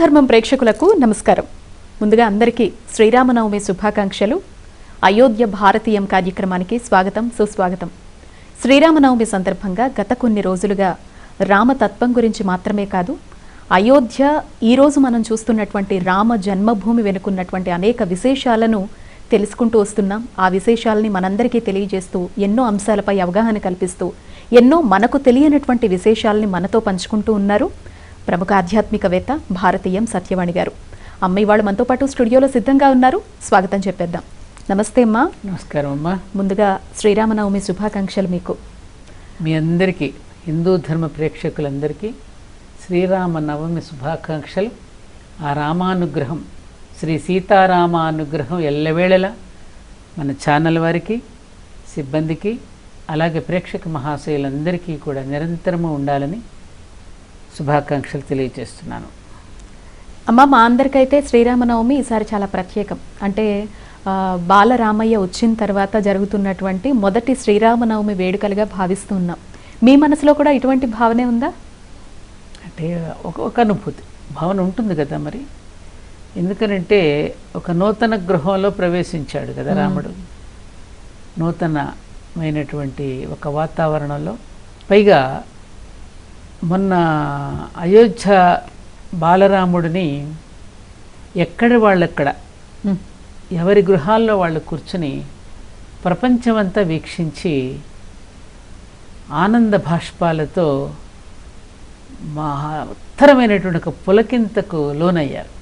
ధర్మం ప్రేక్షకులకు నమస్కారం. ముందుగా అందరికీ శ్రీరామనవమి శుభాకాంక్షలు. అయోధ్య భారతీయం కార్యక్రమానికి స్వాగతం సుస్వాగతం. శ్రీరామనవమి సందర్భంగా గత కొన్ని రోజులుగా రామతత్వం గురించి మాత్రమే కాదు అయోధ్య ఈరోజు మనం చూస్తున్నటువంటి రామ జన్మభూమి వెనుకున్నటువంటి అనేక విశేషాలను తెలుసుకుంటూ వస్తున్నాం. ఆ విశేషాలని మనందరికీ తెలియజేస్తూ ఎన్నో అంశాలపై అవగాహన కల్పిస్తూ ఎన్నో మనకు తెలియనటువంటి విశేషాలని మనతో పంచుకుంటూ ఉన్నారు. ప్రముఖ ఆధ్యాత్మికవేత్త భారతీయం సత్యవాణి గారు. అమ్మాయి వాళ్ళు మనతో పాటు స్టూడియోలో సిద్ధంగా ఉన్నారు. స్వాగతం చెప్పేద్దాం. నమస్తే అమ్మా. నమస్కారం అమ్మా. ముందుగా శ్రీరామనవమి శుభాకాంక్షలు మీకు. మీ అందరికీ హిందూ ధర్మ ప్రేక్షకులందరికీ శ్రీరామ నవమి శుభాకాంక్షలు. ఆ రామానుగ్రహం శ్రీ సీతారామానుగ్రహం ఎల్లవేళలా మన ఛానల్ వారికి సిబ్బందికి అలాగే ప్రేక్షక మహాశయులందరికీ కూడా నిరంతరము ఉండాలని శుభాకాంక్షలు తెలియజేస్తున్నాను. అమ్మ మా అందరికైతే శ్రీరామనవమి ఈసారి చాలా ప్రత్యేకం. అంటే బాలరామయ్య వచ్చిన తర్వాత జరుగుతున్నటువంటి మొదటి శ్రీరామనవమి వేడుకలుగా భావిస్తూ ఉన్నాం. మీ మనసులో కూడా ఇటువంటి భావనే ఉందా? అంటే ఒక ఒక అనుభూతి. భావన ఉంటుంది కదా మరి. ఎందుకనంటే ఒక నూతన గృహంలో ప్రవేశించాడు కదా రాముడు. నూతనమైనటువంటి ఒక వాతావరణంలో. పైగా మొన్న అయోధ్య బాలరాముడిని ఎక్కడి వాళ్ళెక్కడ? ఎవరి గృహాల్లో వాళ్ళు కూర్చుని ప్రపంచమంతా వీక్షించి ఆనంద భాష్పాలతో మహత్తరమైనటువంటి ఒక పులకింతకు లోనయ్యారు.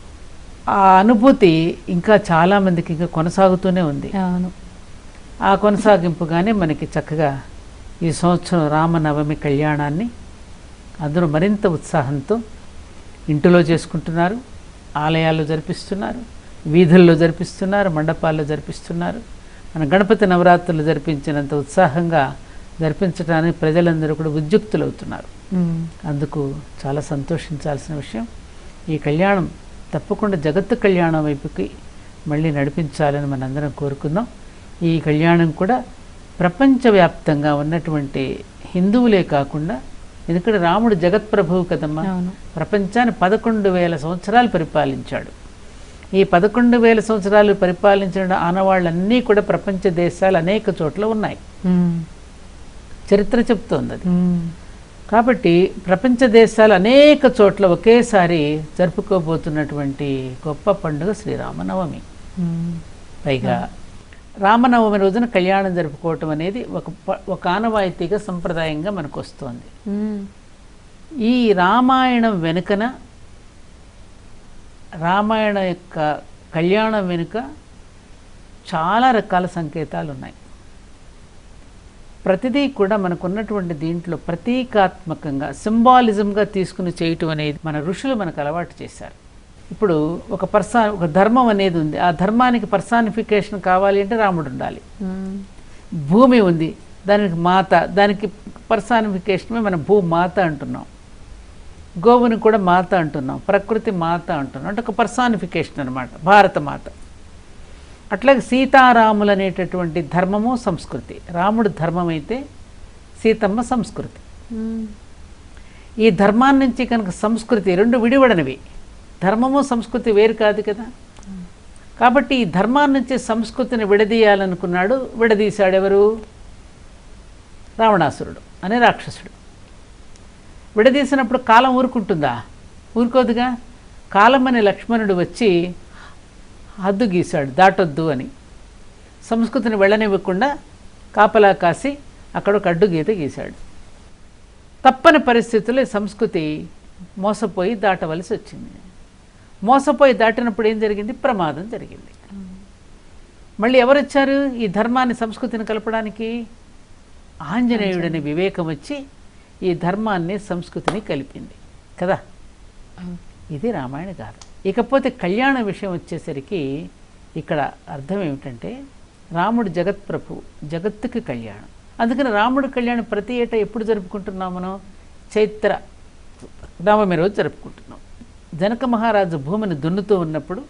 ఆ అనుభూతి ఇంకా చాలామందికి ఇంకా కొనసాగుతూనే ఉంది. అవును. ఆ కొనసాగింపుగానే మనకి చక్కగా ఈ సంవత్సరం రామనవమి కళ్యాణాన్ని అందరూ మరింత ఉత్సాహంతో ఇంటిలో చేసుకుంటున్నారు ఆలయాల్లో జరిపిస్తున్నారు వీధుల్లో జరిపిస్తున్నారు మండపాల్లో జరిపిస్తున్నారు. మన గణపతి నవరాత్రులు జరిపించినంత ఉత్సాహంగా జరిపించడానికి ప్రజలందరూ కూడా ఉద్యుక్తులవుతున్నారు. అందుకు చాలా సంతోషించాల్సిన విషయం ఈ కళ్యాణం తప్పకుండా జగత్తు కళ్యాణం వైపుకి మళ్ళీ నడిపించాలని మనందరం కోరుకుందాం. ఈ కళ్యాణం కూడా ప్రపంచవ్యాప్తంగా ఉన్నటువంటి హిందువులే కాకుండా ఎందుకంటే రాముడు జగత్ప్రభువు కదమ్మా. ప్రపంచాన్ని పదకొండు వేల సంవత్సరాలు పరిపాలించాడు. ఈ పదకొండు వేల సంవత్సరాలు పరిపాలించిన ఆనవాళ్ళన్నీ కూడా ప్రపంచ దేశాలు అనేక చోట్ల ఉన్నాయి. చరిత్ర చెప్తోంది అది. కాబట్టి ప్రపంచ దేశాలు అనేక చోట్ల ఒకేసారి జరుపుకోబోతున్నటువంటి గొప్ప పండుగ శ్రీరామనవమి. పైగా రామనవమి రోజున కళ్యాణం జరుపుకోవటం అనేది ఒక ఒక ఆనవాయితీగా సంప్రదాయంగా మనకు వస్తోంది ఈ రామాయణం వెనుకన రామాయణ యొక్క కళ్యాణం వెనుక చాలా రకాల సంకేతాలు ఉన్నాయి ప్రతిదీ కూడా మనకున్నటువంటి దీంట్లో ప్రతీకాత్మకంగా సింబాలిజంగా తీసుకుని చేయటం అనేది మన ఋషులు మనకు అలవాటు చేశారు. ఇప్పుడు ఒక పర్సా ఒక ధర్మం అనేది ఉంది. ఆ ధర్మానికి పర్సానిఫికేషన్ కావాలి అంటే రాముడు ఉండాలి. ఉమ్, భూమి ఉంది. దానికి మాత దానికి పర్సానిఫికేషనే మనం భూమాత అంటున్నాం. గోవుని కూడా మాత అంటున్నాం. ప్రకృతి మాత అంటున్నాం. అంటే ఒక పర్సానిఫికేషన్ అనమాట భారత మాత. అట్లాగే సీతారాములు అనేటటువంటి ధర్మము సంస్కృతి. రాముడు ధర్మం అయితే సీతమ్మ సంస్కృతి. ఉమ్, ఈ ధర్మాన్ని నుంచి కనుక సంస్కృతి రెండు విడివడనివి ధర్మము సంస్కృతి వేరు కాదు కదా. కాబట్టి ఈ ధర్మాన్ని నుంచి సంస్కృతిని విడదీయాలనుకున్నాడు. విడదీశాడు ఎవరు? రావణాసురుడు అనే రాక్షసుడు. విడదీసినప్పుడు కాలం ఊరుకుంటుందా? ఊరుకోదుగా. కాలం అనే లక్ష్మణుడు వచ్చి హద్దు గీశాడు దాటొద్దు అని. సంస్కృతిని వెళ్ళనివ్వకుండా కాపలా కాసి అక్కడ ఒక అడ్డు గీత గీశాడు. తప్పని పరిస్థితుల్లో సంస్కృతి మోసపోయి దాటవలసి వచ్చింది. మోసపోయి దాటినప్పుడు ఏం జరిగింది? ప్రమాదం జరిగింది. మళ్ళీ ఎవరు వచ్చారు ఈ ధర్మాన్ని సంస్కృతిని కలపడానికి? ఆంజనేయుడని వివేకం వచ్చి ఈ ధర్మాన్ని సంస్కృతిని కలిపింది. కదా. ఇది రామాయణ గాథ. ఇకపోతే కళ్యాణ విషయం వచ్చేసరికి ఇక్కడ అర్థం ఏమిటంటే రాముడు జగత్ప్రభు జగత్తుకి కళ్యాణం. అందుకని రాముడు కళ్యాణం ప్రతి ఏటా ఎప్పుడు జరుపుకుంటున్నాం మనం? చైత్ర నవమి రోజు జరుపుకుంటున్నాం. జనక మహారాజు భూమిని దున్నుతూ ఉన్నప్పుడు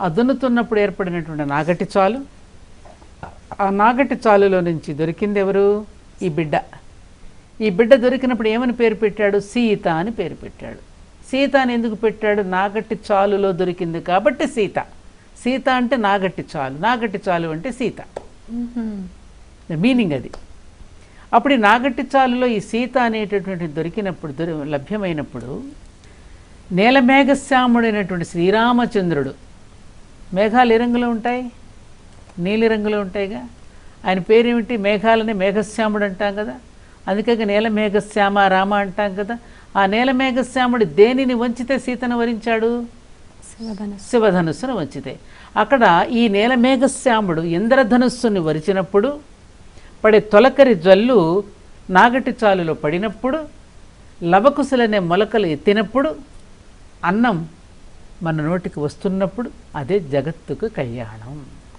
ఆ దున్నుతున్నప్పుడు ఏర్పడినటువంటి నాగటి చాలు ఆ నాగటి చాలులో నుంచి దొరికింది ఎవరు ఈ బిడ్డ. ఈ బిడ్డ దొరికినప్పుడు ఏమని పేరు పెట్టాడు? సీత అని పేరు పెట్టాడు. సీత అని ఎందుకు పెట్టాడు? నాగట్టి చాలులో దొరికింది కాబట్టి సీత. సీత అంటే నాగట్టి చాలు. నాగట్టి చాలు అంటే సీత. మీనింగ్ అది. అప్పుడు ఈ నాగట్టి చాలులో ఈ సీత అనేటటువంటి దొరికినప్పుడు దొరి లభ్యమైనప్పుడు నేలమేఘశ్యాముడైనటువంటి శ్రీరామచంద్రుడు. మేఘాలు ఏ రంగులో ఉంటాయి? నీలి రంగులో ఉంటాయిగా? ఆయన పేరేమిటి? మేఘాలని మేఘశ్యాముడు అంటాం కదా. అందుకే నేల మేఘశ్యామ రామ అంటాం కదా. ఆ నేల మేఘశ్యాముడు దేనిని వంచితే సీతను వరించాడు? శివధనుస్సు శివధనుస్సును వంచితే. అక్కడ ఈ నేల మేఘశ్యాముడు ఇంద్రధనుస్సుని వరిచినప్పుడు పడే తొలకరి జల్లు నాగటి చాలులో పడినప్పుడు లవకుశలనే మొలకలు ఎత్తినప్పుడు అన్నం మన నోటికి వస్తున్నప్పుడు అదే జగత్తుకు కళ్యాణం.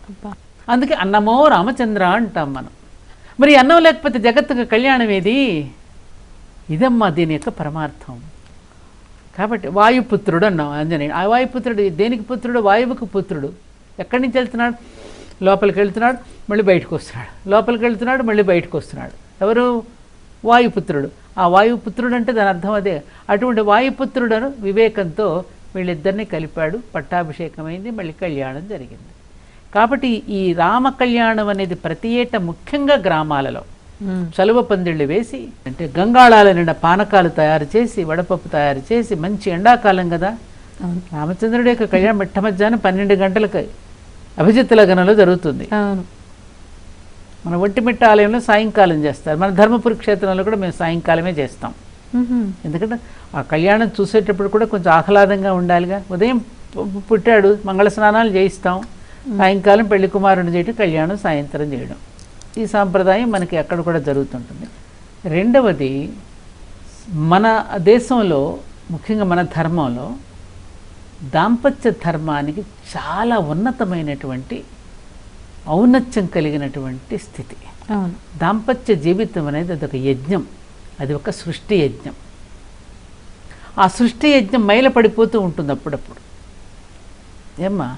అబ్బా. అందుకే అన్నమో రామచంద్ర అంటాం మనం. మరి అన్నం లేకపోతే జగత్తుకు కళ్యాణం ఏది? ఇదమ్మా దీని యొక్క పరమార్థం. కాబట్టి వాయుపుత్రుడు అన్నాం ఆంజనేయుడు ఆ వాయుపుత్రుడు దేనికి పుత్రుడు? వాయువుకు పుత్రుడు. ఎక్కడి నుంచి వెళ్తున్నాడు? లోపలికి వెళ్తున్నాడు మళ్ళీ బయటకు వస్తున్నాడు. లోపలికి వెళ్తున్నాడు మళ్ళీ బయటకు వస్తున్నాడు. ఎవరు? వాయుపుత్రుడు. ఆ వాయుపుత్రుడు అంటే దాని అర్థం అదే. అటువంటి వాయుపుత్రుడను వివేకంతో వీళ్ళిద్దరిని కలిపాడు. పట్టాభిషేకమైంది మళ్ళీ కళ్యాణం జరిగింది. కాబట్టి ఈ రామ కళ్యాణం అనేది ప్రతి ఏటా ముఖ్యంగా గ్రామాలలో చలువ పందిళ్ళు వేసి అంటే గంగాళాల నిండా పానకాలు తయారు చేసి వడపప్పు తయారు చేసి మంచి ఎండాకాలం కదా. రామచంద్రుడి యొక్క కళ్యాణం మిట్ట మధ్యాహ్నం పన్నెండు గంటలకు అభిజిత్ లగ్నంలో జరుగుతుంది. అవును. మన ఒంటిమిట్ట ఆలయంలో సాయంకాలం చేస్తారు. మన ధర్మపురి క్షేత్రంలో కూడా మేము సాయంకాలమే చేస్తాం. ఎందుకంటే ఆ కళ్యాణం చూసేటప్పుడు కూడా కొంచెం ఆహ్లాదంగా ఉండాలిగా. ఉదయం పుట్టాడు మంగళ స్నానాలు చేయిస్తాం. సాయంకాలం పెళ్ళి కుమారుని చేయడం కళ్యాణం సాయంత్రం చేయడం. ఈ సాంప్రదాయం మనకి అక్కడ కూడా జరుగుతుంటుంది. రెండవది మన దేశంలో ముఖ్యంగా మన ధర్మంలో దాంపత్య ధర్మానికి చాలా ఉన్నతమైనటువంటి ఔన్నత్యం కలిగినటువంటి స్థితి. అవును. దాంపత్య జీవితం అనేది అదొక యజ్ఞం. అది ఒక సృష్టి యజ్ఞం. ఆ సృష్టి యజ్ఞం మైల పడిపోతూ ఉంటుంది అప్పుడప్పుడు. ఏమ్మా?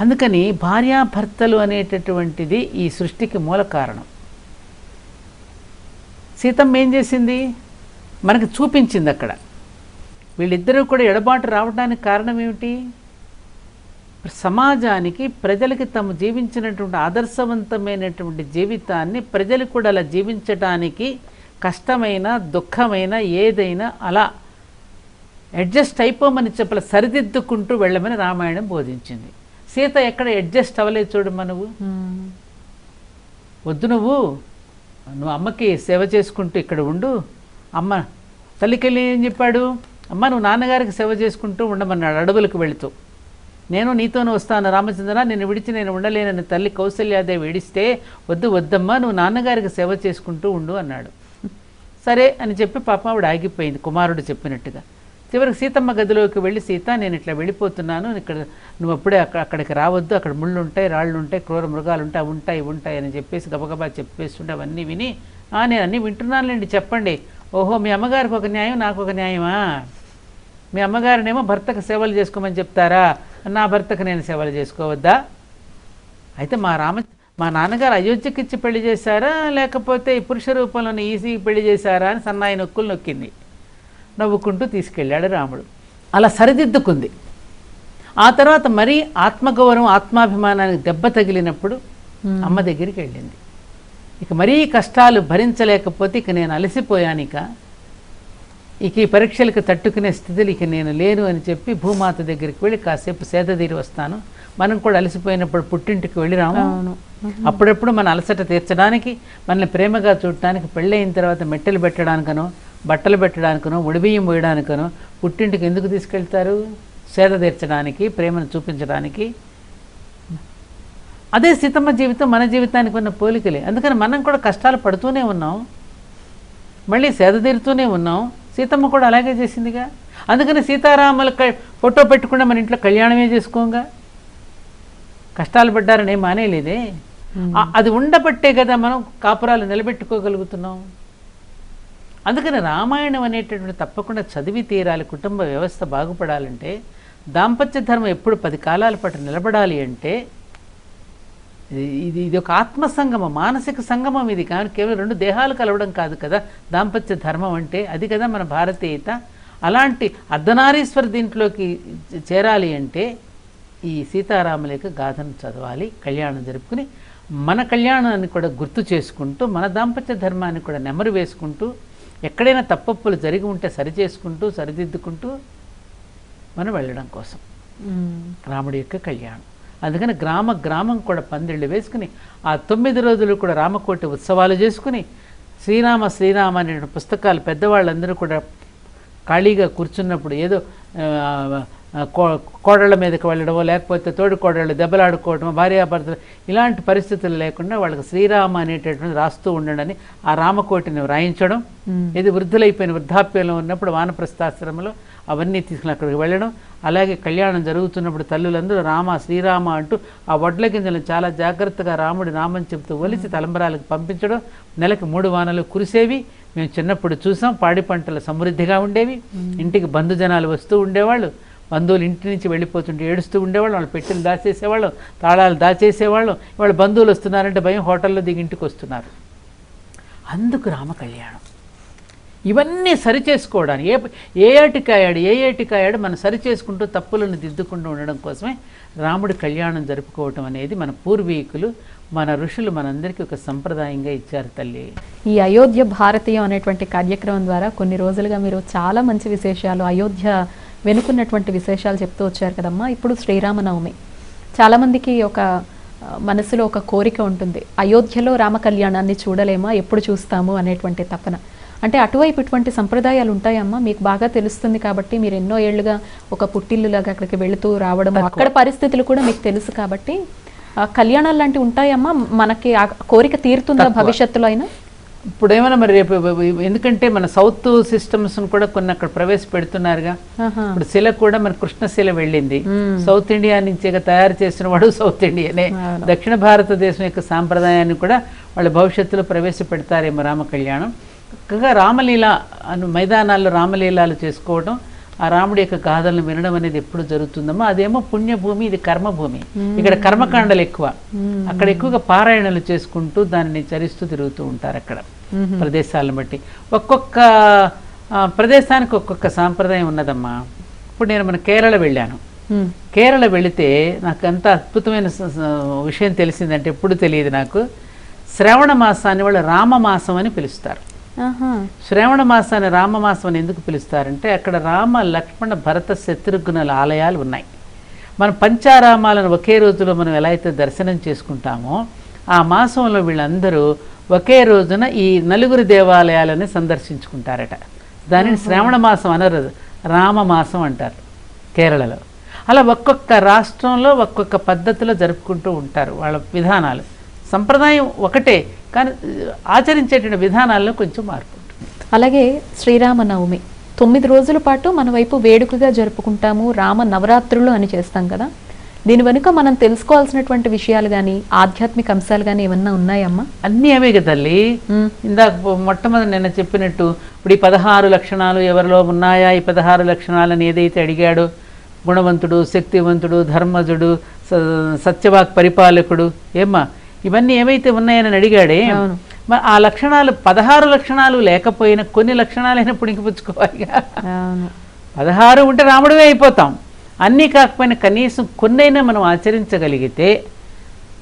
అందుకని భార్యాభర్తలు అనేటటువంటిది ఈ సృష్టికి మూల కారణం. సీతమ్మ ఏం చేసింది? మనకు చూపించింది అక్కడ. వీళ్ళిద్దరూ కూడా ఎడబాటు రావడానికి కారణం ఏమిటి? సమాజానికి ప్రజలకి తాము జీవించినటువంటి ఆదర్శవంతమైనటువంటి జీవితాన్ని ప్రజలు కూడా అలా జీవించడానికి కష్టమైన దుఃఖమైన ఏదైనా అలా అడ్జస్ట్ అయిపోమని చెప్పల సరిదిద్దుకుంటూ వెళ్ళమని రామాయణం బోధించింది. సీత ఎక్కడ అడ్జస్ట్ అవ్వలేదు చూడు మనవు వద్దు నువ్వు. నువ్వు అమ్మకి సేవ చేసుకుంటూ ఇక్కడ ఉండు. అమ్మ తల్లికెళ్ళి ఏం చెప్పాడు? అమ్మ నువ్వు నాన్నగారికి సేవ చేసుకుంటూ ఉండమన్నాడు అడవులకు వెళుతూ. నేను నీతోనే వస్తాను రామచంద్ర నేను విడిచి నేను ఉండలేనని తల్లి కౌశల్యాదేవి విడిస్తే వద్దు వద్దమ్మా నువ్వు నాన్నగారికి సేవ చేసుకుంటూ ఉండు అన్నాడు. సరే అని చెప్పి పాపం ఆవిడ ఆగిపోయింది కుమారుడు చెప్పినట్టుగా. చివరికి సీతమ్మ గదిలోకి వెళ్ళి సీత నేను ఇట్లా వెళ్ళిపోతున్నాను ఇక్కడ నువ్వు అప్పుడే అక్కడ అక్కడికి రావద్దు అక్కడ ముళ్ళు ఉంటాయి రాళ్ళు ఉంటాయి క్రూర మృగాలు ఉంటాయి అవి ఉంటాయి ఇవి ఉంటాయి అని చెప్పేసి గబగబా చెప్పేస్తుంటే అవన్నీ విని నేను అన్నీ వింటున్నానులేండి చెప్పండి. ఓహో మీ అమ్మగారికి ఒక న్యాయం నాకు ఒక న్యాయమా? మీ అమ్మగారినేమో భర్తకు సేవలు చేసుకోమని చెప్తారా? నా భర్తకు నేను సేవలు చేసుకోవద్దా? అయితే మా రామ మా నాన్నగారు అయోధ్యకి ఇచ్చి పెళ్ళి చేశారా? లేకపోతే ఈ పురుష రూపంలోని ఈసీ పెళ్ళి చేశారా? అని సన్నాయి నొక్కులు నొక్కింది. నవ్వుకుంటూ తీసుకెళ్ళాడు రాముడు. అలా సరిదిద్దుకుంది. ఆ తర్వాత మరీ ఆత్మగౌరవం ఆత్మాభిమానానికి దెబ్బ తగిలినప్పుడు అమ్మ దగ్గరికి వెళ్ళింది. ఇక మరీ కష్టాలు భరించలేకపోతే ఇక నేను అలసిపోయాను ఇక ఈ పరీక్షలకు తట్టుకునే స్థితిలో ఇక నేను లేను అని చెప్పి భూమాత దగ్గరికి వెళ్ళి కాసేపు సేదతీరి వస్తాను. మనం కూడా అలసిపోయినప్పుడు పుట్టింటికి వెళ్ళి రాము అవును అప్పుడప్పుడు మన అలసట తీర్చడానికి మనల్ని ప్రేమగా చూడటానికి పెళ్ళయిన తర్వాత మెట్టెలు పెట్టడానికనో బట్టలు పెట్టడానికనో ఉడిబియ్యం పోయడానికనో పుట్టింటికి ఎందుకు తీసుకెళ్తారు? సేద తీర్చడానికి ప్రేమను చూపించడానికి. అదే సీతమ్మ జీవితం మన జీవితానికి ఉన్న పోలికలే. అందుకని మనం కూడా కష్టాలు పడుతూనే ఉన్నాం. మళ్ళీ సేద తీరుతూనే ఉన్నాం. సీతమ్మ కూడా అలాగే చేసిందిగా? అందుకని సీతారాముల ఫోటో పెట్టకుండా మన ఇంట్లో కళ్యాణమే చేసుకోంగా? కష్టాలు పడ్డారని ఏం మానేలేదే అది ఉండబట్టే కదా మనం కాపురాలు నిలబెట్టుకోగలుగుతున్నాం. అందుకని రామాయణం అనేటటువంటి తప్పకుండా చదివి తీరాలి కుటుంబ వ్యవస్థ బాగుపడాలంటే దాంపత్య ధర్మం ఎప్పుడు పది కాలాల పాటు నిలబడాలి అంటే ఇది ఇది ఒక ఆత్మ సంగమం మానసిక సంగమం ఇది కానీ కేవలం రెండు దేహాలు కలవడం కాదు కదా. దాంపత్య ధర్మం అంటే అది కదా మన భారతీయత. అలాంటి అర్ధనారీశ్వర దీంట్లోకి చేరాలి అంటే ఈ సీతారాముల యొక్క గాథను చదవాలి కళ్యాణం జరుపుకుని మన కళ్యాణాన్ని కూడా గుర్తు చేసుకుంటూ మన దాంపత్య ధర్మాన్ని కూడా నెమరు వేసుకుంటూ ఎక్కడైనా తప్పప్పులు జరిగి ఉంటే సరి చేసుకుంటూ సరిదిద్దుకుంటూ మనం వెళ్ళడం కోసం. రాముడి యొక్క కళ్యాణం. అందుకని గ్రామ గ్రామం కూడా పందిళ్ళు వేసుకుని ఆ తొమ్మిది రోజులు కూడా రామకోటి ఉత్సవాలు చేసుకుని శ్రీరామ శ్రీరామ అనే పుస్తకాలు పెద్దవాళ్ళందరూ కూడా ఖాళీగా కూర్చున్నప్పుడు ఏదో కోడళ్ళ మీదకి వెళ్ళడమో లేకపోతే తోడు కోడళ్ళు దెబ్బలాడుకోవడమో భార్యాభర్తలు ఇలాంటి పరిస్థితులు లేకుండా వాళ్ళకి శ్రీరామ అనేటటువంటి రాస్తూ ఉండడని ఆ రామకోటిని వ్రాయించడం. ఇది వృద్ధులైపోయిన వృద్ధాప్యంలో ఉన్నప్పుడు వానప్రస్థాశ్రమంలో అవన్నీ తీసుకుని అక్కడికి వెళ్ళడం. అలాగే కళ్యాణం జరుగుతున్నప్పుడు తల్లులందరూ రామ శ్రీరామ అంటూ ఆ వడ్ల గింజలను చాలా జాగ్రత్తగా రాముడి నామం చెబుతూ ఒలిచి తలంబరాలకు పంపించడం. నెలకు మూడు వానలు కురిసేవి. మేము చిన్నప్పుడు చూసాం పాడి పంటలు సమృద్ధిగా ఉండేవి. ఇంటికి బంధుజనాలు వస్తూ ఉండేవాళ్ళు. బంధువులు ఇంటి నుంచి వెళ్ళిపోతుంటే ఏడుస్తూ ఉండేవాళ్ళు. వాళ్ళు పెట్టెలు దాచేసేవాళ్ళు తాళాలు దాచేసేవాళ్ళు. వాళ్ళు బంధువులు వస్తున్నారంటే భయం హోటల్లో దిగి ఇంటికి వస్తున్నారు. అందుకు రామ కళ్యాణం. ఇవన్నీ సరి చేసుకోవడానికి ఏ ఏ ఏటికాయాడు ఏ ఏటికాయాడు మనం సరి చేసుకుంటూ తప్పులను దిద్దుకుంటూ ఉండడం కోసమే రాముడి కళ్యాణం జరుపుకోవటం అనేది మన పూర్వీకులు మన ఋషులు మనందరికీ ఒక సంప్రదాయంగా ఇచ్చారు తల్లి. ఈ అయోధ్య భారతీయం అనేటువంటి కార్యక్రమం ద్వారా కొన్ని రోజులుగా మీరు చాలా మంచి విశేషాలు అయోధ్య వెనుకున్నటువంటి విశేషాలు చెప్తూ వచ్చారు కదమ్మా. ఇప్పుడు శ్రీరామనవమి. చాలామందికి ఒక మనసులో ఒక కోరిక ఉంటుంది. అయోధ్యలో రామ కళ్యాణాన్ని చూడలేమా? ఎప్పుడు చూస్తాము? అనేటువంటి తపన. అంటే అటువైపు ఇటువంటి సంప్రదాయాలు ఉంటాయమ్మా? మీకు బాగా తెలుస్తుంది కాబట్టి మీరు ఎన్నో ఏళ్ళుగా ఒక పుట్టిల్లులాగా అక్కడికి వెళుతూ రావడం అక్కడ పరిస్థితులు కూడా మీకు తెలుసు కాబట్టి ఆ, కళ్యాణాలు లాంటివి ఉంటాయమ్మా? మనకి ఆ కోరిక తీరుతుందా భవిష్యత్తులో అయినా? ఇప్పుడు ఏమైనా మరి రేపు ఎందుకంటే మన సౌత్ సిస్టమ్స్ కూడా కొన్ని అక్కడ ప్రవేశపెడుతున్నారుగా. ఇప్పుడు శిల కూడా మన కృష్ణశిల వెళ్ళింది. సౌత్ ఇండియా నుంచి తయారు చేసిన వాడు సౌత్ ఇండియానే. దక్షిణ భారతదేశం యొక్క సాంప్రదాయాన్ని కూడా వాళ్ళ భవిష్యత్తులో ప్రవేశపెడతారేమో రామ కళ్యాణం చక్కగా రామలీల అను మైదానాల్లో రామలీలాలు చేసుకోవడం ఆ రాముడి యొక్క గాథలను వినడం అనేది ఎప్పుడు జరుగుతుందమ్మో? అదేమో పుణ్యభూమి ఇది కర్మభూమి. ఇక్కడ కర్మకాండలు ఎక్కువ. అక్కడ ఎక్కువగా పారాయణలు చేసుకుంటూ దానిని చరిస్తూ తిరుగుతూ ఉంటారు అక్కడ ప్రదేశాలను బట్టి. ఒక్కొక్క ప్రదేశానికి ఒక్కొక్క సాంప్రదాయం ఉన్నదమ్మా. ఇప్పుడు నేను మన కేరళ వెళ్ళాను. కేరళ వెళితే నాకు ఎంత అద్భుతమైన విషయం తెలిసిందంటే ఎప్పుడు తెలియదు నాకు. శ్రవణ మాసాన్ని వాళ్ళు రామమాసం అని పిలుస్తారు. శ్రావణ మాసాన్ని రామమాసం అని ఎందుకు పిలుస్తారంటే అక్కడ రామ లక్ష్మణ భరత శత్రుఘ్నుల ఆలయాలు ఉన్నాయి. మన పంచారామాలను ఒకే రోజులో మనం ఎలా అయితే దర్శనం చేసుకుంటామో ఆ మాసంలో వీళ్ళందరూ ఒకే రోజున ఈ నలుగురు దేవాలయాలని సందర్శించుకుంటారట. దానిని శ్రావణ మాసం అనరు రామమాసం అంటారు కేరళలో. అలా ఒక్కొక్క రాష్ట్రంలో ఒక్కొక్క పద్ధతిలో జరుపుకుంటూ ఉంటారు వాళ్ళ విధానాలు. సంప్రదాయం ఒకటే కానీ ఆచరించేటువంటి విధానాల్లో కొంచెం మార్పు ఉంటుంది. అలాగే శ్రీరామనవమి. తొమ్మిది రోజుల పాటు మన వైపు వేడుకగా జరుపుకుంటాము రామ నవరాత్రులు అని చేస్తాం కదా. దీని వెనుక మనం తెలుసుకోవాల్సినటువంటి విషయాలు కానీ ఆధ్యాత్మిక అంశాలు కానీ ఏమన్నా ఉన్నాయమ్మా? అన్నీ అవే కదా తల్లి. ఇందాక మొట్టమొదటి నిన్న చెప్పినట్టు ఇప్పుడు ఈ పదహారు లక్షణాలు ఎవరిలో ఉన్నాయా? ఈ పదహారు లక్షణాలని ఏదైతే అడిగాడో గుణవంతుడు శక్తివంతుడు ధర్మజుడు స- సత్యవాక్ పరిపాలకుడు ఏమ్మా? ఇవన్నీ ఏవైతే ఉన్నాయని అడిగాడే. మరి ఆ లక్షణాలు పదహారు లక్షణాలు లేకపోయినా కొన్ని లక్షణాలైనా పుణికిపుచ్చుకోవాలిగా అవును. పదహారు ఉంటే రాముడివే అయిపోతాం. అన్నీ కాకపోయినా కనీసం కొన్నైనా మనం ఆచరించగలిగితే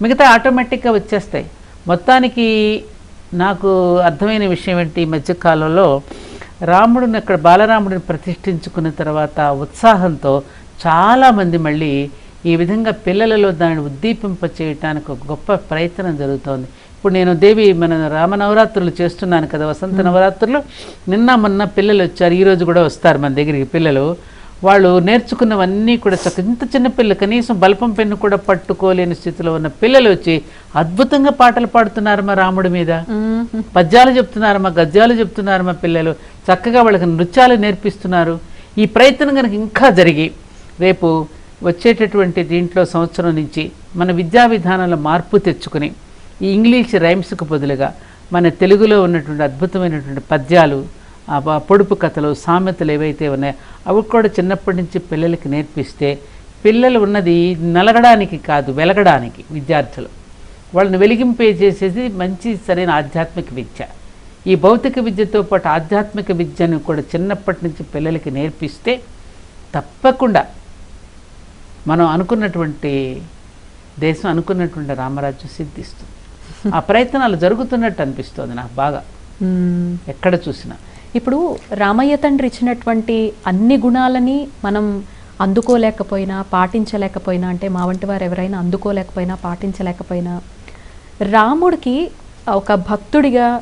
మిగతా ఆటోమేటిక్గా వచ్చేస్తాయి. మొత్తానికి నాకు అర్థమైన విషయం ఏంటి? ఈ మధ్యకాలంలో రాముడిని అక్కడ బాలరాముడిని ప్రతిష్ఠించుకున్న తర్వాత ఉత్సాహంతో చాలామంది మళ్ళీ ఈ విధంగా పిల్లలలో దానిని ఉద్దీపింప చేయటానికి ఒక గొప్ప ప్రయత్నం జరుగుతోంది. ఇప్పుడు నేను దేవి మన రామనవరాత్రులు చేస్తున్నాను కదా వసంత నవరాత్రులు. నిన్న మొన్న పిల్లలు వచ్చారు ఈరోజు కూడా వస్తారు మన దగ్గరికి పిల్లలు. వాళ్ళు నేర్చుకున్నవన్నీ కూడా చక్క ఇంత చిన్న పిల్లలు కనీసం బల్పం పెన్ను కూడా పట్టుకోలేని స్థితిలో ఉన్న పిల్లలు వచ్చి అద్భుతంగా పాటలు పాడుతున్నారు మా రాముడి మీద. పద్యాలు చెప్తున్నారు మా గద్యాలు చెప్తున్నారు మా పిల్లలు. చక్కగా వాళ్ళకి నృత్యాలు నేర్పిస్తున్నారు. ఈ ప్రయత్నం కనుక ఇంకా జరిగి రేపు వచ్చేటటువంటి దీంట్లో సంవత్సరం నుంచి మన విద్యా విధానంలో మార్పు తెచ్చుకుని ఈ ఇంగ్లీష్ రైమ్స్కు బదులుగా మన తెలుగులో ఉన్నటువంటి అద్భుతమైనటువంటి పద్యాలు పొడుపు కథలు సామెతలు ఏవైతే ఉన్నాయో అవి కూడా చిన్నప్పటి నుంచి పిల్లలకి నేర్పిస్తే పిల్లలు ఉన్నది నలగడానికి కాదు వెలగడానికి విద్యార్థులు. వాళ్ళని వెలిగింపే చేసేది మంచి సరైన ఆధ్యాత్మిక విద్య. ఈ భౌతిక విద్యతో పాటు ఆధ్యాత్మిక విద్యను కూడా చిన్నప్పటి నుంచి పిల్లలకి నేర్పిస్తే తప్పకుండా మనం అనుకున్నటువంటి దేశం అనుకున్నటువంటి రామరాజ్యం సిద్ధిస్తుంది. ఆ ప్రయత్నాలు జరుగుతున్నట్టు అనిపిస్తుంది నాకు బాగా. మ్మ్. ఎక్కడ చూసినా. ఇప్పుడు రామయ్య తండ్రి ఇచ్చినటువంటి అన్ని గుణాలని మనం అందుకోలేకపోయినా పాటించలేకపోయినా అంటే మా వంటి వారు ఎవరైనా అందుకోలేకపోయినా పాటించలేకపోయినా రాముడికి ఒక భక్తుడిగా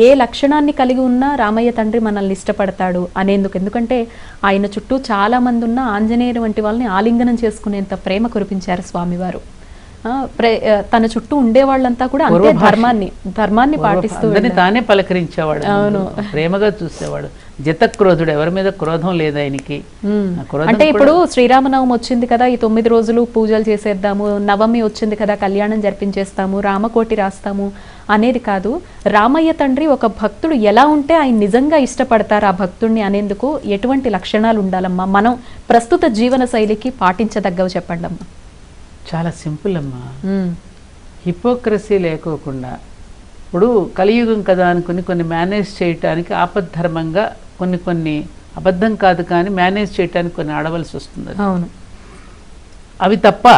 ఏ లక్షణాన్ని కలిగి ఉన్నా రామయ్య తండ్రి మనల్ని ఇష్టపడతాడు అనేందుకు ఎందుకంటే ఆయన చుట్టూ చాలా మంది ఉన్న ఆంజనేయుడు వంటి వాళ్ళని ఆలింగనం చేసుకునేంత ప్రేమ కురిపించారు స్వామివారు ఆ, ప్రే- ఆ, తన చుట్టూ ఉండే వాళ్ళంతా కూడా అంతే. ధర్మాన్ని ధర్మాన్ని పాటిస్తూ. తానే పలకరించేవాడు అవును. ప్రేమగా చూసేవాడు జతక్రోధుడు ఎవరి మీద క్రోధం లేదు ఆయనకి. అంటే ఇప్పుడు శ్రీరామనవమి వచ్చింది కదా ఈ తొమ్మిది రోజులు పూజలు చేసేద్దాము నవమి వచ్చింది కదా కళ్యాణం జరిపించేస్తాము రామకోటి రాస్తాము అనేది కాదు రామయ్య తండ్రి ఒక భక్తుడు ఎలా ఉంటే ఆయన నిజంగా ఇష్టపడతారు ఆ భక్తుడిని అనేందుకు ఎటువంటి లక్షణాలు ఉండాలమ్మా? మనం ప్రస్తుత జీవన శైలికి పాటించదగ్గవి చెప్పండి అమ్మా చాలా సింపుల్ అమ్మా. మ్మ్. హిపోక్రసీ లేకోకుండా ఇప్పుడు కలియుగం కదా అనుకుని కొన్ని మేనేజ్ చేయటానికి ఆపద్ధర్మంగా కొన్ని కొన్ని అబద్ధం కాదు కానీ మేనేజ్ చేయటానికి కొన్ని ఆడవలసి వస్తుంది. అవును. అవి తప్ప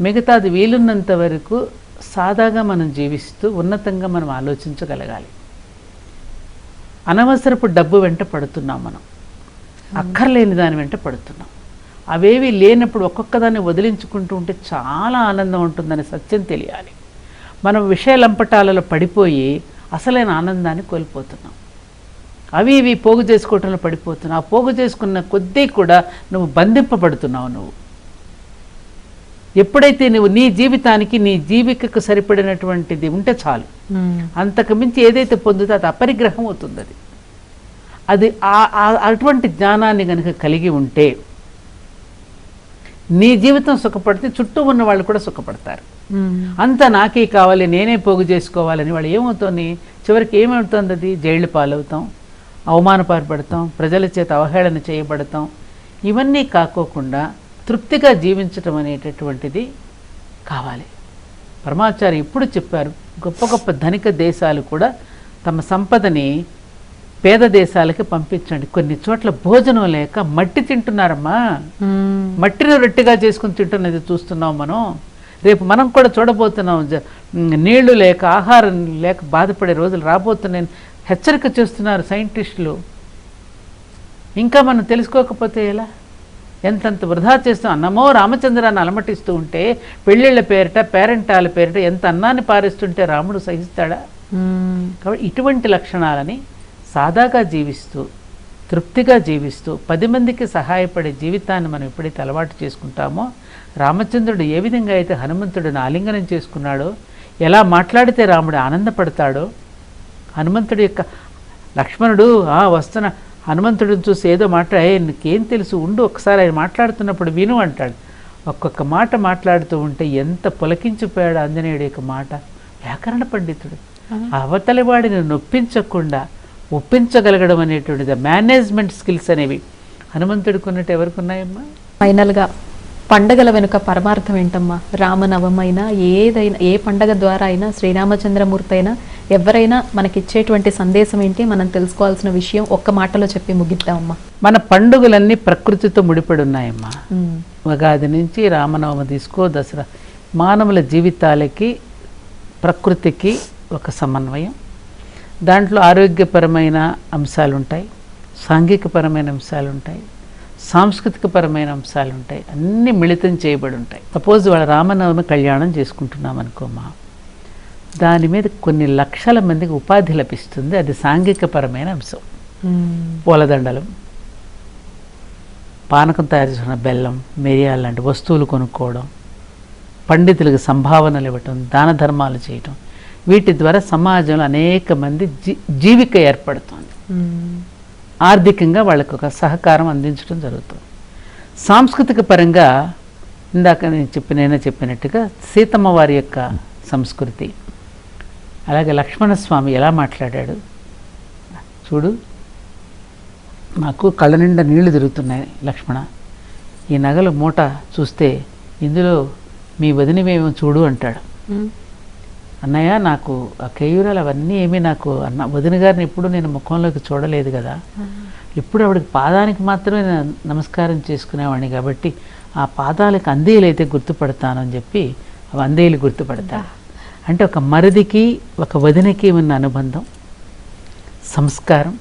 మిగతాది వీలున్నంత వరకు సాదాగా మనం జీవిస్తూ ఉన్నతంగా మనం ఆలోచించగలగాలి. అనవసరపు డబ్బు వెంట పడుతున్నాం మనం. అక్కర్లేని దాని వెంట పడుతున్నాం. అవేవి లేనప్పుడు ఒక్కొక్క దాన్ని వదిలించుకుంటూ ఉంటే చాలా ఆనందం ఉంటుందని సత్యం తెలియాలి. మనం విషయలంపటాలలో పడిపోయి అసలైన ఆనందాన్ని కోల్పోతున్నాం. అవి ఇవి పోగు చేసుకోవటంలో పడిపోతున్నావు ఆ పోగు చేసుకున్న కొద్దీ కూడా నువ్వు బంధింపబడుతున్నావు నువ్వు. ఎప్పుడైతే నువ్వు నీ జీవితానికి నీ జీవికకు సరిపడినటువంటిది ఉంటే చాలు. అంతకు మించి ఏదైతే పొందుతో అది అపరిగ్రహం అవుతుంది అది అది అటువంటి జ్ఞానాన్ని కనుక కలిగి ఉంటే నీ జీవితం సుఖపడితే చుట్టూ ఉన్న వాళ్ళు కూడా సుఖపడతారు. అంతా నాకే కావాలి నేనే పోగు చేసుకోవాలని వాళ్ళు ఏమవుతుంది? చివరికి ఏమవుతుంది అది జైళ్ళు పాలవుతాం అవమానపారపడతాం ప్రజల చేత అవహేళన చేయబడతాం. ఇవన్నీ కాకోకుండా తృప్తిగా జీవించటం అనేటటువంటిది కావాలి. పరమాచార్య ఇప్పుడు చెప్పారు గొప్ప గొప్ప ధనిక దేశాలు కూడా తమ సంపదని పేద దేశాలకి పంపించండి. కొన్ని చోట్ల భోజనం లేక మట్టి తింటున్నారమ్మా. మ్మ్. మట్టిని రొట్టెగా చేసుకుని తింటున్నది చూస్తున్నాం మనం. రేపు మనం కూడా చూడబోతున్నాం. నీళ్ళు లేక ఆహారం లేక బాధపడే రోజులు రాబోతున్నాయని హెచ్చరిక చేస్తున్నారు సైంటిస్టులు. ఇంకా మనం తెలుసుకోకపోతే ఎలా? ఎంతంత వృధా చేస్తూ. అన్నమో రామచంద్రాన్ని అలమటిస్తూ ఉంటే పెళ్ళిళ్ళ పేరిట పేరెంటాల పేరిట ఎంత అన్నాన్ని పారిస్తుంటే రాముడు సహిస్తాడా. కాబట్టి ఇటువంటి లక్షణాలని సాదాగా జీవిస్తూ తృప్తిగా జీవిస్తూ పది మందికి సహాయపడే జీవితాన్ని మనం ఎప్పుడైతే అలవాటు చేసుకుంటామో రామచంద్రుడు ఏ విధంగా అయితే హనుమంతుడిని ఆలింగనం చేసుకున్నాడో ఎలా మాట్లాడితే రాముడు ఆనందపడతాడో హనుమంతుడి యొక్క లక్ష్మణుడు ఆ వస్తున్న హనుమంతుడిని చూసి ఏదో మాట్లాడే నీకేం తెలుసు ఉండు ఒకసారి ఆయన మాట్లాడుతున్నప్పుడు విను అంటాడు. ఒక్కొక్క మాట మాట్లాడుతూ ఉంటే ఎంత పులకించిపోయాడు ఆంజనేయుడి యొక్క మాట. వ్యాకరణ పండితుడు. అవతలి వాడిని నొప్పించకుండా ఒప్పించగలగడం అనేటువంటిది మేనేజ్మెంట్ స్కిల్స్ అనేవి. హనుమంతుడికి ఉన్నట్టు ఎవరికి ఉన్నాయమ్మా? ఫైనల్గా పండగల వెనుక పరమార్థం ఏంటమ్మా? రామనవమైనా ఏదైనా ఏ పండగ ద్వారా అయినా శ్రీరామచంద్రమూర్తి అయినా ఎవరైనా మనకిచ్చేటువంటి సందేశం ఏంటి? మనం తెలుసుకోవాల్సిన విషయం ఒక్క మాటలో చెప్పి ముగిద్దామమ్మా. మన పండుగలన్నీ ప్రకృతితో ముడిపడి ఉన్నాయమ్మా ఉగాది నుంచి రామనవమి తీసుకో దసరా. మానవుల జీవితాలకి ప్రకృతికి ఒక సమన్వయం. దాంట్లో ఆరోగ్యపరమైన అంశాలు ఉంటాయి సాంఘికపరమైన అంశాలు ఉంటాయి సాంస్కృతికపరమైన అంశాలు ఉంటాయి అన్నీ మిళితం చేయబడి ఉంటాయి సపోజ్ వాళ్ళ రామనవమి కళ్యాణం చేసుకుంటున్నాం అనుకోమా దాని మీద కొన్ని లక్షల మందికి ఉపాధి లభిస్తుంది. అది సాంఘికపరమైన అంశం. పూలదండలు పానకం తయారు చేసిన బెల్లం మిరియాలు లాంటి వస్తువులు కొనుక్కోవడం పండితులకు సంభావనలు ఇవ్వటం దాన ధర్మాలు చేయటం వీటి ద్వారా సమాజంలో అనేక మంది జీ జీవిక ఏర్పడుతుంది. ఆర్థికంగా వాళ్ళకు ఒక సహకారం అందించడం జరుగుతుంది. సాంస్కృతిక పరంగా ఇందాక నేను చెప్పిన నేనే చెప్పినట్టుగా సీతమ్మ వారి యొక్క సంస్కృతి. అలాగే లక్ష్మణస్వామి ఎలా మాట్లాడాడు? చూడు నాకు కళ్ళ నిండా నీళ్ళు తిరుగుతున్నాయి లక్ష్మణ. ఈ నగలు మూట చూస్తే ఇందులో మీ వదినవేమో చూడు అంటాడు. అన్నయ్య నాకు ఆ కేయూరాలు అవన్నీ ఏమీ నాకు అన్న వదిన గారిని ఎప్పుడు నేను ముఖంలోకి చూడలేదు కదా. ఇప్పుడు ఆవిడకి పాదానికి మాత్రమే నేను నమస్కారం చేసుకునేవాడిని కాబట్టి ఆ పాదాలకు అందేలు అయితే గుర్తుపడతానని చెప్పి ఆ అందేలు గుర్తుపడతాను అంటే ఒక మరిదికి ఒక వదినకి ఉన్న అనుబంధం సంస్కారం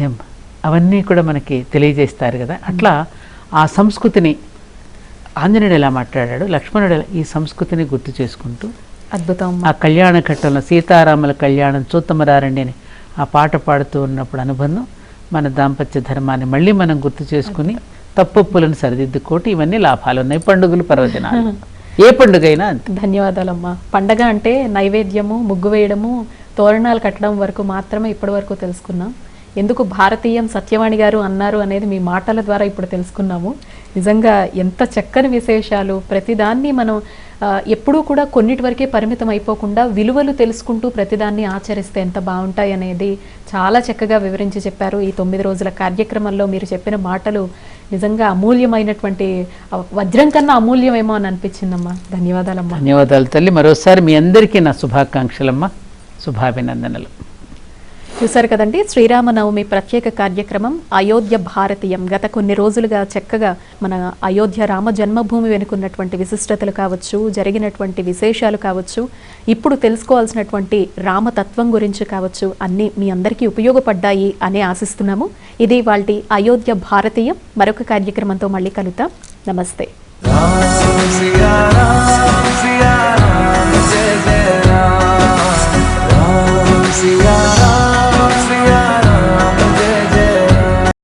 ఏం అవన్నీ కూడా మనకి తెలియజేస్తారు కదా. అట్లా ఆ సంస్కృతిని ఆంజనేయుడు ఎలా మాట్లాడాడు లక్ష్మణుడు ఈ సంస్కృతిని గుర్తు చేసుకుంటూ అద్భుతం. ఆ కళ్యాణ ఘట్టంలో సీతారాముల కళ్యాణం చూత్తమరారండి అని ఆ పాట పాడుతూ ఉన్నప్పుడు అనుబంధం మన దాంపత్య ధర్మాన్ని మళ్ళీ మనం గుర్తు చేసుకుని తప్పొప్పులను సరిదిద్దుకోటి ఇవన్నీ లాభాలు ఉన్నాయి పండుగలు పర్వదినాలు. ఏ పండుగ అయినా ధన్యవాదాలమ్మా. పండగ అంటే నైవేద్యము ముగ్గు వేయడము తోరణాలు కట్టడం వరకు మాత్రమే ఇప్పటి వరకు తెలుసుకున్నాం. ఎందుకు భారతీయం సత్యవాణి గారు అన్నారు అనేది మీ మాటల ద్వారా ఇప్పుడు తెలుసుకున్నాము. నిజంగా ఎంత చక్కని విశేషాలు. ప్రతిదాన్ని మనం ఎప్పుడూ కూడా కొన్నిటి వరకే పరిమితం అయిపోకుండా విలువలు తెలుసుకుంటూ ప్రతిదాన్ని ఆచరిస్తే ఎంత బాగుంటాయి అనేది చాలా చక్కగా వివరించి చెప్పారు. ఈ తొమ్మిది రోజుల కార్యక్రమంలో మీరు చెప్పిన మాటలు నిజంగా అమూల్యమైనటువంటి వజ్రం కన్నా అమూల్యమేమో అని అనిపించిందమ్మా. ధన్యవాదాలమ్మా. ధన్యవాదాలు తల్లి. మరోసారి మీ అందరికీ నా శుభాకాంక్షలమ్మా. శుభాభినందనలు. చూశారు కదండి? శ్రీరామనవమి ప్రత్యేక కార్యక్రమం అయోధ్య భారతీయం. గత కొన్ని రోజులుగా చక్కగా మన అయోధ్య రామ జన్మభూమి వెనుకున్నటువంటి విశిష్టతలు కావచ్చు జరిగినటువంటి విశేషాలు కావచ్చు ఇప్పుడు తెలుసుకోవాల్సినటువంటి రామతత్వం గురించి కావచ్చు అన్నీ మీ అందరికీ ఉపయోగపడ్డాయి అని ఆశిస్తున్నాము. ఇది వాళ్ళ అయోధ్య భారతీయం. మరొక కార్యక్రమంతో మళ్ళీ కలుద్దాం. నమస్తే.